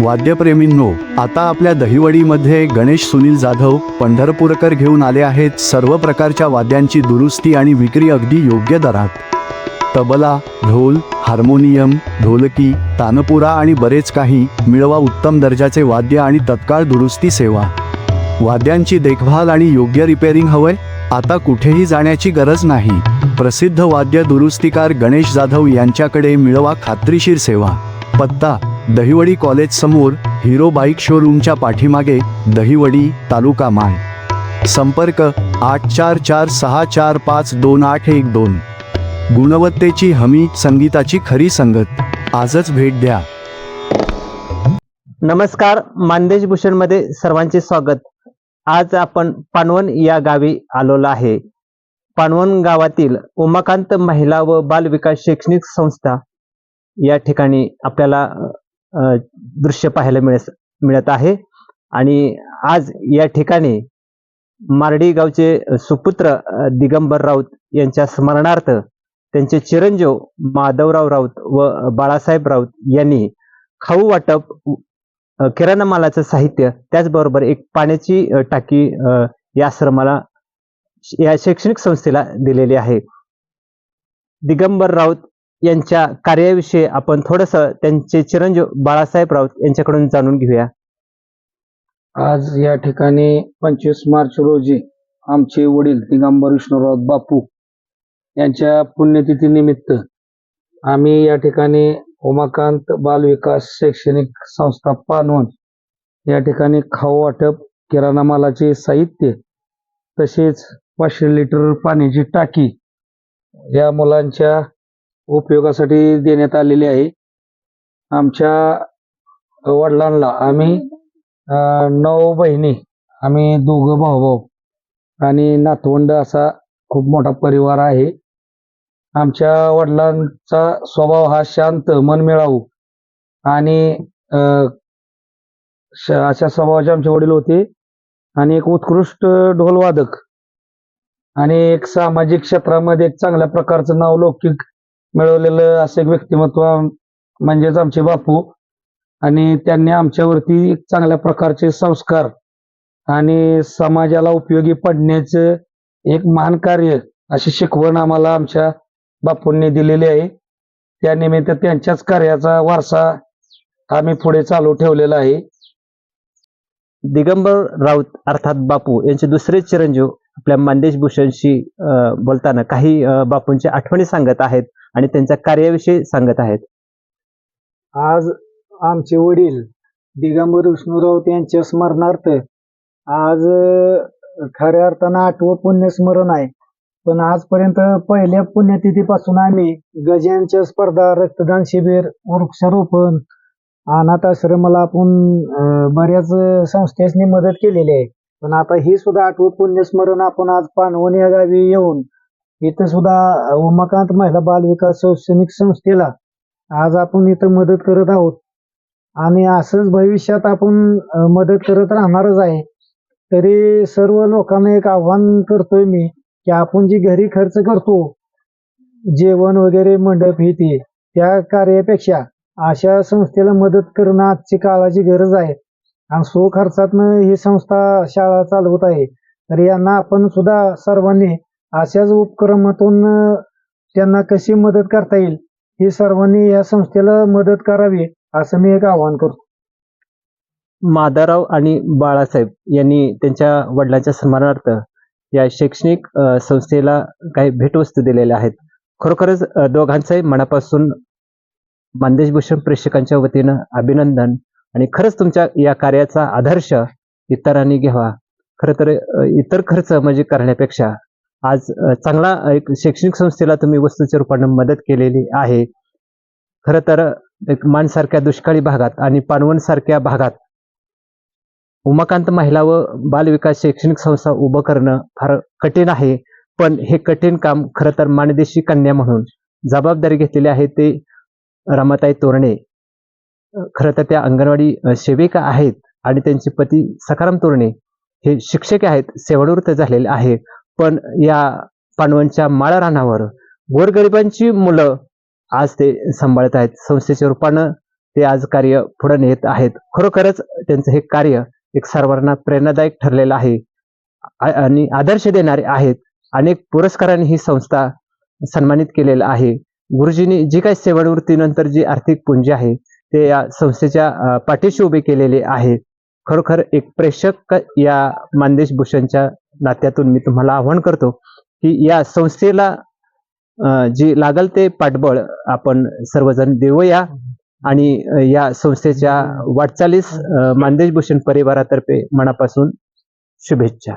वाद्यप्रेमींनो आता आपल्या दहिवडीमध्ये गणेश सुनील जाधव पंढरपूरकर घेऊन आले आहेत सर्व प्रकारच्या वाद्यांची दुरुस्ती आणि विक्री अगदी योग्य दरात. तबला ढोल हार्मोनियम ढोलकी तानपुरा आणि बरेच काही मिळवा उत्तम दर्जाचे वाद्य आणि तत्काळ दुरुस्ती सेवा. वाद्यांची देखभाल आणि योग्य रिपेअरिंग हवंय? आता कुठेही जाण्याची गरज नाही. प्रसिद्ध वाद्य दुरुस्तीकार गणेश जाधव यांच्याकडे मिळवा खात्रीशीर सेवा. पत्ता दहिवडी कॉलेज समोर हिरो बाईक शोरूमच्या पाठीमागे दहिवडी तालुका माय संपर्क आठ चार चार सहा चार पाच दोन आठ एक दोन. गुणवत्तेची हमी संगीताची खरी संगत. आजच भेट द्या. नमस्कार मानदेश भूषणमध्ये सर्वांचे स्वागत. आज आपण पानवण या गावी आलेलो आहे. पानवण गावातील उमाकांत महिला व बाल विकास शैक्षणिक संस्था या ठिकाणी आपल्याला दृश्य पाहायला मिळत मिळत आहे. आणि आज या ठिकाणी मारडी गावचे सुपुत्र दिगंबर राऊत यांच्या स्मरणार्थ त्यांचे चिरंजीव माधवराव राऊत व बाळासाहेब राऊत यांनी खाऊ वाटप किराणा मालाचं साहित्य त्याचबरोबर एक पाण्याची टाकी या आश्रमाला या शैक्षणिक संस्थेला दिलेली आहे. दिगंबर राऊत यांच्या कार्याविषयी आपण थोडस त्यांचे चिरंजीव बाळासाहेब राऊत यांच्याकडून जाणून घेऊया. आज या ठिकाणी पंचवीस मार्च रोजी आमचे वडील दिगंबर विष्णुराव बापू यांच्या पुण्यतिथीनिमित्त आम्ही या ठिकाणी उमाकांत बाल विकास शैक्षणिक संस्था पानवण या ठिकाणी खाऊ वाटप किराणा मालाचे साहित्य तसेच पाचशे लिटर पाण्याची टाकी या मुलांच्या उपयोगासाठी देण्यात आलेली आहे. आमच्या वडिलांना आम्ही नऊ बहिणी आम्ही दोघं भाऊ भाऊ आणि नातवंड असा खूप मोठा परिवार आहे. आमच्या वडिलांचा स्वभाव हा शांत मनमिळावू आणि श- अशा स्वभावाचे आमचे वडील होते आणि एक उत्कृष्ट ढोलवादक आणि एक सामाजिक क्षेत्रामध्ये एक चांगल्या प्रकारचं नाव लौकिक मिळवलेलं असं एक व्यक्तिमत्व म्हणजेच आमचे बापू आणि त्यांनी आमच्यावरती एक चांगल्या प्रकारचे संस्कार आणि समाजाला उपयोगी पडण्याचं एक महान कार्य अशी शिकवण आम्हाला आमच्या बापूंनी दिलेली आहे. त्यानिमित्त त्यांच्याच कार्याचा वारसा आम्ही पुढे चालू ठेवलेला आहे. दिगंबर राऊत अर्थात बापू यांचे दुसरे चिरंजीव आपल्या मानदेश भूषणशी बोलताना काही बापूंच्या आठवणी सांगत आहेत. आणि त्यांच्या कार्याविषयी सांगत आहेत. आज आमचे वडील दिगंबर विष्णुराव यांच्या स्मरणार्थ आज खऱ्या अर्थानं आठवं पुण्यस्मरण आहे. पण आजपर्यंत पहिल्या पुण्यतिथीपासून आम्ही गजांच्या स्पर्धा रक्तदान शिबिर वृक्षारोपण अनाथ आश्रमाला आपण बऱ्याच संस्थेसनी मदत केलेली आहे. पण आता ही सुद्धा आठवं पुण्यस्मरण आपण आज पानवण या गावी येऊन इथं सुद्धा उमाकांत महिला बाल विकास शैक्षणिक संस्थेला आज आपण इथं मदत करत आहोत. आणि असंच भविष्यात आपण मदत करत राहणारच आहे. तरी सर्व लोकांना एक आव्हान करतोय मी की आपण जी घरी खर्च करतो जेवण वगैरे मंडप हे ते त्या कार्यापेक्षा अशा संस्थेला मदत करणं आजची काळाची गरज आहे. आणि सो खर्चातनं ही संस्था शाळा चालवत आहे. तर यांना आपण सुद्धा सर्वांनी अशाच उपक्रमातून त्यांना कशी मदत करता येईल ही सर्वांनी या संस्थेला मदत करावी असं मी एक आवाहन करतो. माधवराव आणि बाळासाहेब यांनी त्यांच्या वडिलांच्या सन्मानार्थ या शैक्षणिक संस्थेला काही भेटवस्तू दिलेल्या आहेत. खरोखरच दोघांचंही मनापासून मानदेशभूषण प्रेक्षकांच्या वतीनं अभिनंदन आणि खरंच तुमच्या या कार्याचा आदर्श इतरांनी घ्यावा. खरं तर इतर खर्च म्हणजे करण्यापेक्षा आज चांगला एक शैक्षणिक संस्थेला तुम्ही वस्तूच्या रूपानं मदत केलेली आहे. खरं तर एक मानसारख्या दुष्काळी भागात आणि पानवण सारख्या भागात उमाकांत महिला व बालविकास शैक्षणिक संस्था उभं करणं फार कठीण आहे. पण हे कठीण काम खरं तर माणदेशी कन्या म्हणून जबाबदारी घेतलेली आहे ते रमाताई तोरणे. खरं तर त्या अंगणवाडी सेविका आहेत आणि त्यांचे पती सखाराम तोरणे. हे शिक्षक आहेत सेवानिवृत्त झालेले आहे. पण या पांडवांच्या माळा रानावर गोरगरिबांची मुलं आज ते सांभाळत आहेत. संस्थेच्या रूपानं ते आज कार्य पुढे नेत आहेत. खरोखरच त्यांचं हे कार्य एक सर्वांना प्रेरणादायक ठरलेलं आहे. आणि आदर्श देणारे आहेत. अनेक पुरस्कारांनी ही संस्था सन्मानित केलेलं आहे. गुरुजींनी जी काही सेवानिवृत्तीनंतर जी आर्थिक पुंजी आहे ते या संस्थेच्या पाठीशी उभे केलेले आहे. खरोखर एक प्रेक्षक या मानदेश भूषणच्या नात्यातून मी तुम्हाला आव्हान करतो की या संस्थेला जी लागल ते पाठबळ आपण सर्वजण देऊया आणि या संस्थेच्या वाटचालीस मानदेश भूषण परिवारातर्फे मनापासून शुभेच्छा.